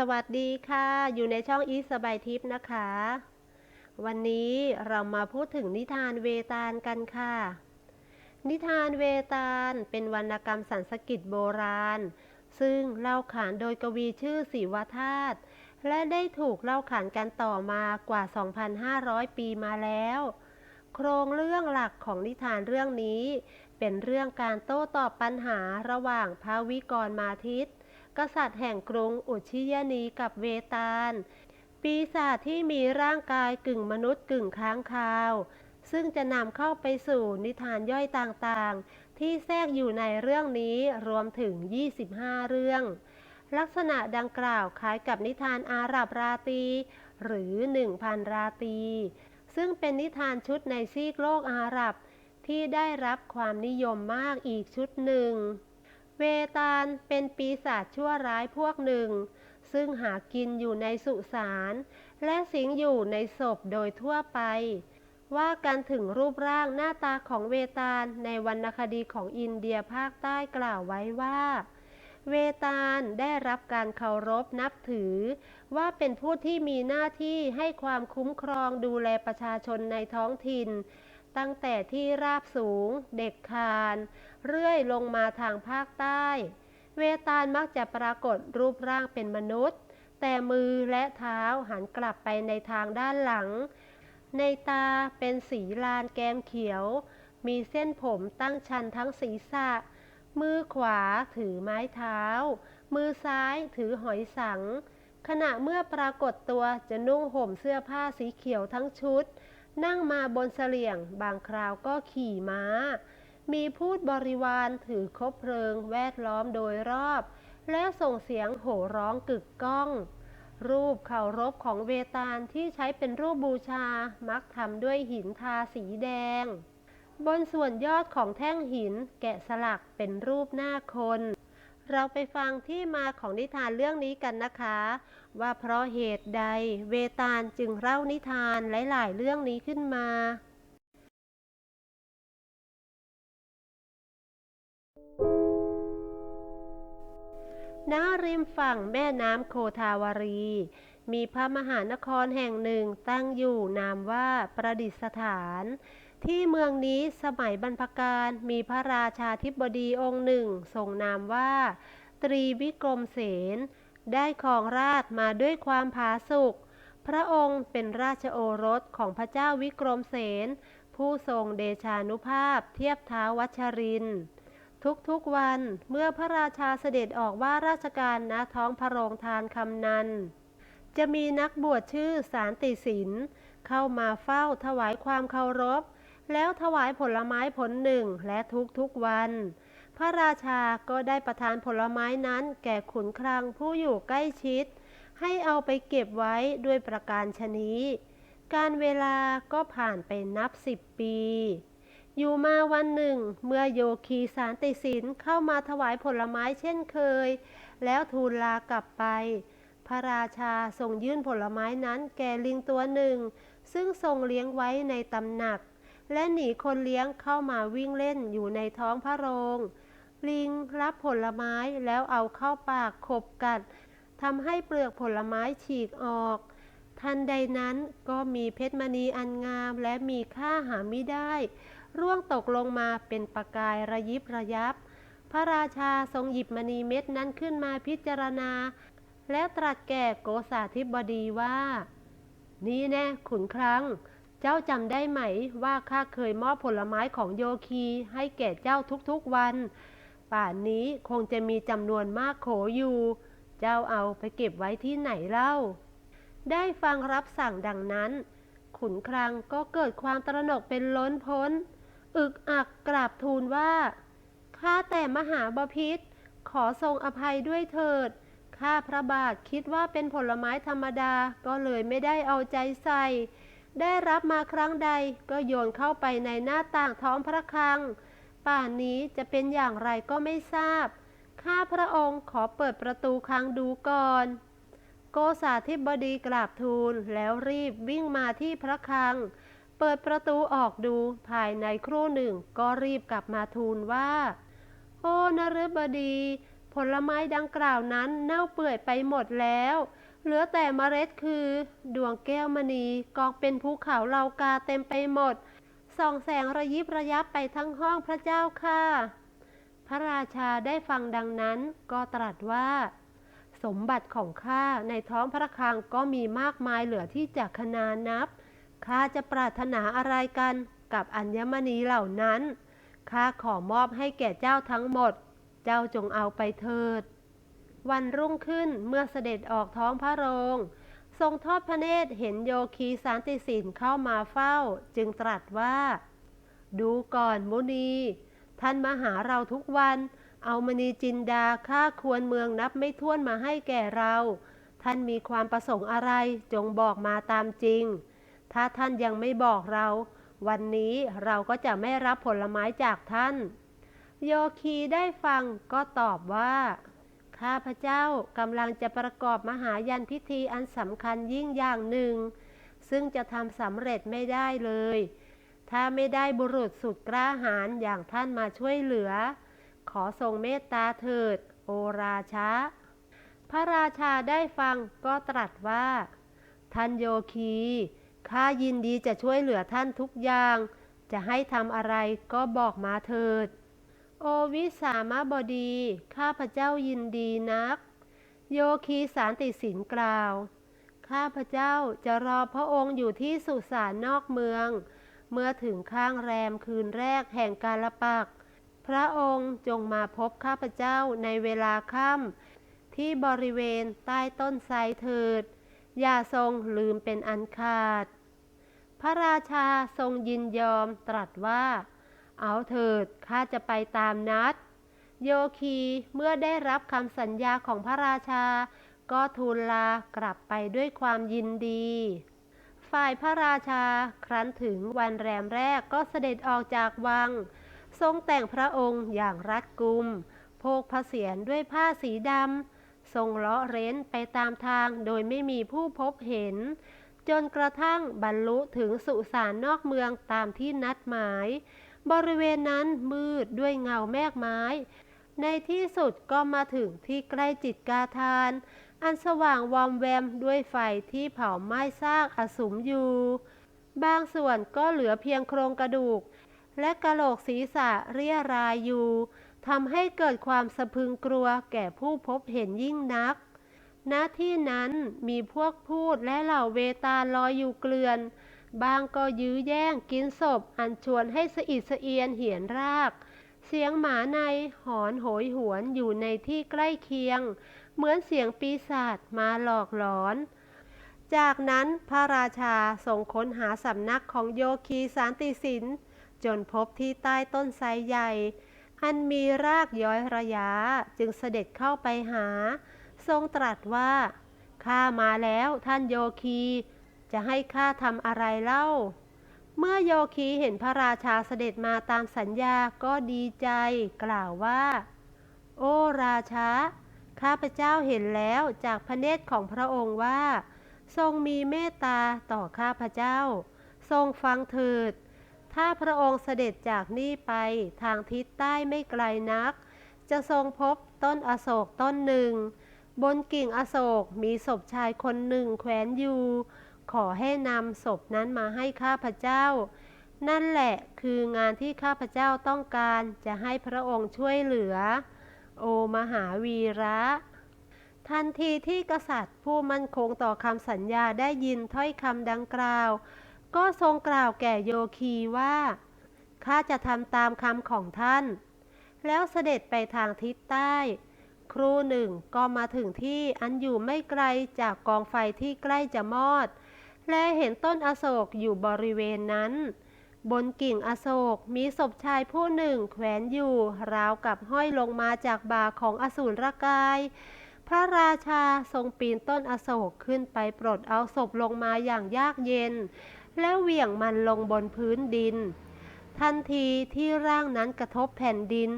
สวัสดีค่ะ อยู่ในช่องอีสบายทิพย์นะคะ วันนี้เรามาพูดถึงนิทานเวตาลกันค่ะ นิทานเวตาลเป็นวรรณกรรมสันสกฤตโบราณ ซึ่งเล่าขานโดยกวีชื่อศิวธาตุและได้ถูกเล่าขานกันต่อมากว่า 2,500 ปีมาแล้ว โครงเรื่องหลักของนิทานเรื่องนี้ เป็นเรื่องการโต้ตอบปัญหาระหว่างพระวิกรมาทิตย์ กษัตริย์แห่งกรุงอุชิยนีกับเวตาล ปีศาจที่มีร่างกายกึ่งมนุษย์กึ่งค้างคาว ซึ่งจะนำเข้าไปสู่นิทานย่อยต่างๆ ที่แทรกอยู่ในเรื่องนี้รวมถึง 25 เรื่อง ลักษณะดังกล่าวคล้ายกับนิทานอาหรับราตี หรือ 1,000 ราตี ซึ่งเป็นนิทานชุดในซีกโลกอาหรับที่ได้รับความนิยมมากอีกชุดหนึ่ง เวตาลเป็นปีศาจชั่วร้ายพวกหนึ่ง ซึ่งหากินอยู่ในสุสาน และสิงอยู่ในศพโดยทั่วไป ว่ากันถึงรูปร่างหน้าตาของเวตาลในวรรณคดีของอินเดียภาคใต้กล่าวไว้ว่า เวตาลได้รับการเคารพนับถือ ว่าเป็นผู้ที่มีหน้าที่ให้ความคุ้มครองดูแลประชาชนในท้องถิ่น ตั้งแต่ที่ราบสูง เด็กคาน เรื่อยลงมาทางภาคใต้ เวตาลมักจะปรากฏรูปร่างเป็นมนุษย์ แต่มือและเท้าหันกลับไปในทางด้านหลัง ในตาเป็นสีลานแก้มเขียว มีเส้นผมตั้งชันทั้งศีรษะ มือขวาถือไม้เท้า มือซ้ายถือหอยสัง ขณะเมื่อปรากฏตัวจะนุ่งห่มเสื้อผ้าสีเขียวทั้งชุด นั่งมาบนเสลี่ยง บางคราวก็ขี่ม้า มีพูดบริวารถือคบเพลิงแวดล้อมโดยรอบ และส่งเสียงโห่ร้องกึกก้อง รูปเคารพของเวตาลที่ใช้เป็นรูปบูชา มักทำด้วยหินทาสีแดง บนส่วนยอดของแท่งหินแกะสลักเป็นรูปหน้าคน เราไปฟังที่มาของนิทานเรื่องนี้กันนะคะ ว่าเพราะเหตุใดเวตาลจึงเล่านิทานหลาย ๆ เรื่องนี้ขึ้นมา ณ ริมฝั่งแม่น้ำโคทาวารี มีพระมหานครแห่งหนึ่งตั้งอยู่นามว่าประดิษฐาน ที่เมืองนี้สมัยบรรพการมีพระราชาธิบดีองค์หนึ่งทรงนามว่า ตรีวิกรมเสนได้ครองราชมาด้วยความผาสุกพระองค์เป็นราชโอรสของพระเจ้าวิกรมเสนผู้ทรงเดชานุภาพเทียบเท้าวัชริน ทุกๆวันเมื่อพระราชาเสด็จออกว่าราชการณท้องพระโรงทานคำนันจะมีนักบวชชื่อสารติสินเข้ามาเฝ้าถวายความเคารพ แล้วถวายผลไม้ผลหนึ่งและทุกๆวัน พระราชาก็ได้ประทานผลไม้นั้นแก่ขุนคลังผู้อยู่ใกล้ชิด ให้เอาไปเก็บไว้ด้วยประการชนี้ การเวลาก็ผ่านไปนับสิบปี อยู่มาวันหนึ่ง เมื่อโยคีสารติสินเข้ามาถวายผลไม้เช่นเคย แล้วทูลลากลับไป พระราชาทรงยื่นผลไม้นั้นแก่ลิงตัวหนึ่ง ซึ่งทรงเลี้ยงไว้ในตำหนัก และหนีคนเลี้ยงเข้ามาวิ่งเล่นอยู่ในท้องพระโรง ลิงรับผลไม้แล้วเอาเข้าปากขบกัดทำให้เปลือกผลไม้ฉีกออก ทันใดนั้นก็มีเพชรมณีอันงามและมีค่าหาไม่ได้ ร่วงตกลงมาเป็นประกายระยิบระยับ พระราชาทรงหยิบมณีเม็ดนั้นขึ้นมาพิจารณา และตรัสแก่โกษาธิบดีว่า นี่แน่ขุนครั้ง เจ้าจำได้ไหมว่าข้าเคยมอบผลไม้ของโยคีให้แก่เจ้าทุกๆวัน ป่านนี้คงจะมีจำนวนมากโขอยู่ เจ้าเอาไปเก็บไว้ที่ไหนเล่า ได้ฟังรับสั่งดังนั้น ขุนคลังก็เกิดความตระหนกเป็นล้นพ้น อึกอักกราบทูลว่าข้าแต่มหาบพิษขอทรงอภัยด้วยเถิด ข้าพระบาทคิดว่าเป็นผลไม้ธรรมดาก็เลยไม่ได้เอาใจใส่ ได้รับมาครั้งใดก็โยนเข้าไปในหน้าต่างท้องพระคลัง ป่านนี้จะเป็นอย่างไรก็ไม่ทราบ ข้าพระองค์ขอเปิดประตูคลังดูก่อน โกษาธิบดีกราบทูลแล้วรีบวิ่งมาที่พระคลัง เปิดประตูออกดูภายในครู่หนึ่งก็รีบกลับมาทูลว่า โอ้นฤบดีผผลไม้ดังกล่าวนั้นเน่าเปื่อยไปหมดแล้ว เหลือแต่เมล็ดคือ ดวงแก้วมณีกองเป็นภูเขาเหล่ากาเต็มไปหมด ส่องแสงระยิบระยับไปทั้งห้องพระเจ้าค่ะ พระราชาได้ฟังดังนั้นก็ตรัสว่า สมบัติของข้าในท้องพระคลังก็มีมากมายเหลือที่จะขนานนับ ข้าจะปรารถนาอะไรกันกับอัญมณีเหล่านั้น ข้าขอมอบให้แก่เจ้าทั้งหมด เจ้าจงเอาไปเถิด วันรุ่งขึ้นเมื่อเสด็จออกท้องพระโรง ทรงทอดพระเนตรเห็นโยคีสานติสินเข้ามาเฝ้า จึงตรัสว่า ดูก่อนมุนี ท่านมาหาเราทุกวัน เอามณีจินดาค่าควรเมืองนับไม่ถ้วนมาให้แก่เรา ท่านมีความประสงค์อะไรจงบอกมาตามจริง ถ้าท่านยังไม่บอกเรา วันนี้เราก็จะไม่รับผลไม้จากท่าน โยคีได้ฟังก็ตอบว่า ข้าพเจ้ากำลังจะประกอบมหายันพิธีอันสำคัญยิ่งอย่างหนึ่ง ซึ่งจะทำสำเร็จไม่ได้เลย ถ้าไม่ได้บุรุษสุดกล้าหาญอย่างท่านมาช่วยเหลือ ขอทรงเมตตาเถิด โอราชะ พระราชาได้ฟังก็ตรัสว่า ท่านโยคีข้ายินดีจะช่วยเหลือท่านทุกอย่าง จะให้ทำอะไรก็บอกมาเถิด โอวิสามบดี ข้าพเจ้ายินดีนัก โยคีสารติสินกล่าว ข้าพเจ้าจะรอพระองค์อยู่ที่สุสานนอกเมือง เมื่อถึงข้างแรมคืนแรกแห่งกาลปัก พระองค์จงมาพบข้าพเจ้าในเวลาค่ำที่บริเวณใต้ต้นไทรเถิด อย่าทรงลืมเป็นอันขาด พระราชาทรงยินยอมตรัสว่า เอาเถิดข้าจะไปตามนัด โยคีเมื่อได้รับคำสัญญาของพระราชา ก็ทูลลากลับไปด้วยความยินดี ฝ่ายพระราชาครั้นถึงวันแรมแรกก็เสด็จออกจากวัง ทรงแต่งพระองค์อย่างรัดกุม โพกพระเศียรด้วยผ้าสีดำ ทรงเลาะเร้นไปตามทางโดยไม่มีผู้พบเห็น จนกระทั่งบรรลุถึงสุสานนอกเมืองตามที่นัดหมาย บริเวณนั้นมืดด้วยเงาแมกไม้ ในที่สุดก็มาถึงที่ใกล้จิตกาทาน อันสว่างวอมแวมด้วยไฟที่เผาไหม้ซากอสุมอยู่ บางส่วนก็เหลือเพียงโครงกระดูก และกะโหลกศีรษะเรียรายอยู่ทำให้เกิดความสะพึงกลัวแก่ผู้พบเห็นยิ่งนัก ณ ที่นั้นมีพวกพูดและเหล่าเวตาลอยอยู่เกลื่อน บางก็ยื้อแย่งกินศพ อันชวนให้สะอิดสะเอียนเหียนราก เสียงหมาในหอนโหยหวนอยู่ในที่ใกล้เคียง เหมือนเสียงปีศาจมาหลอกหลอน จากนั้นพระราชาทรงค้นหาสำนักของโยคีสานติสิน จนพบที่ใต้ต้นไทรใหญ่ อันมีรากย้อยระยะจึงเสด็จเข้าไปหา ทรงตรัสว่าข้ามาแล้วท่านโยคี จะให้ข้าทำอะไรเล่า เมื่อโยคีเห็นพระราชาเสด็จมาตามสัญญาก็ดีใจกล่าวว่า โอ้ราชา ข้าพเจ้าเห็นแล้วจากพระเนตรของพระองค์ว่า ทรงมีเมตตาต่อข้าพเจ้า ทรงฟังเถิด ถ้าพระองค์เสด็จจากนี่ไปทางทิศใต้ไม่ไกลนัก จะทรงพบต้นอโศกต้นหนึ่ง บนกิ่งอโศกมีศพชายคนหนึ่งแขวนอยู่ อให้นำศพนั้นมาให้ข้าพเจ้า นั่นแหละคืองานที่ข้าพเจ้าต้องการจะให้พระองค์ช่วยเหลือ โอมหาวีระ ทันทีที่กษัตริย์ผู้มั่นคงต่อคำสัญญาได้ยินถ้อยคำดังกล่าว ก็ทรงกล่าวแก่โยคีว่าข้าจะทำตามคำของท่าน แล้วเสด็จไปทางทิศใต้ ครูหนึ่งก็มาถึงที่อันอยู่ไม่ไกลจากกองไฟที่ใกล้จะมอด และเห็นต้นอโศกอยู่บริเวณนั้น บนกิ่งอโศกมีศพชายผู้หนึ่งแขวนอยู่ ราวกับห้อยลงมาจากบ่าของอสูรกาย พระราชาทรงปีนต้นอโศกขึ้นไปปลดเอาศพลงมาอย่างยากเย็น แล้วเหวี่ยงมันลงบนพื้นดิน ทันทีที่ร่างนั้นกระทบแผ่นดิน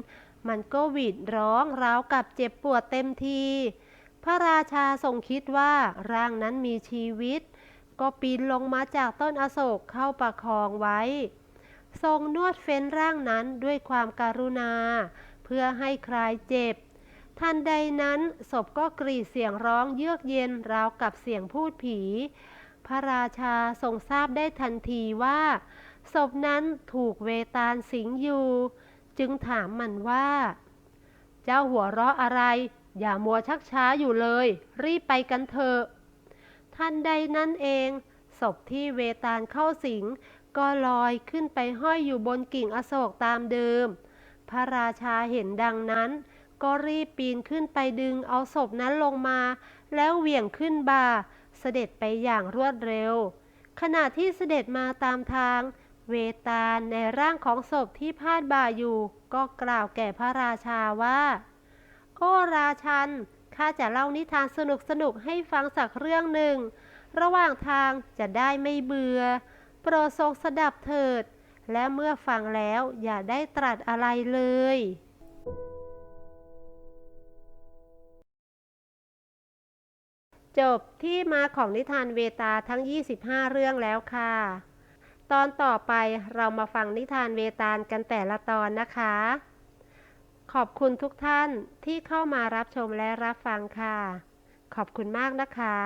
มันก็หวีดร้องราวกับเจ็บปวดเต็มทีพระราชาทรงคิดว่าร่างนั้นมีชีวิต ก็ปีนลงมาจากต้นอโศกเข้าประคองไว้ ทรงนวดเฟ้นร่างนั้นด้วยความการุณา เพื่อให้คลายเจ็บ ทันใดนั้นศพก็กรีดเสียงร้องเยือกเย็นราวกับเสียงพูดผี พระราชาทรงทราบได้ทันทีว่าศพนั้นถูกเวตาลสิงอยู่ จึงถามมันว่า เจ้าหัวเราะอะไร อย่ามัวชักช้าอยู่เลย รีบไปกันเถอะ ทันใดนั้นเอง ศพที่เวตาลเข้าสิง ก็ลอยขึ้นไปห้อยอยู่บนกิ่งอโศกตามเดิม พระราชาเห็นดังนั้น ก็รีบปีนขึ้นไปดึงเอาศพนั้นลงมา แล้วเหวี่ยงขึ้นบ่า เสด็จไปอย่างรวดเร็ว ขณะที่เสด็จมาตามทาง เวตาลในร่างของศพที่พาดบ่าอยู่ ก็กล่าวแก่พระราชาว่า โอ้ราชัน ข้าจะเล่านิทานสนุกสนุกๆให้ฟังสักเรื่องหนึ่ง ระหว่างทางจะได้ไม่เบื่อ โปรดทรงสดับเถิด และเมื่อฟังแล้วอย่าได้ตรัสอะไรเลย จบที่มาของนิทานเวตาทั้ง 25 เรื่องแล้วค่ะ ตอนต่อไปเรามาฟังนิทานเวตาลกันแต่ละตอนนะคะ ขอบคุณทุกท่านที่เข้ามารับชมและรับฟังค่ะ ขอบคุณมากนะคะ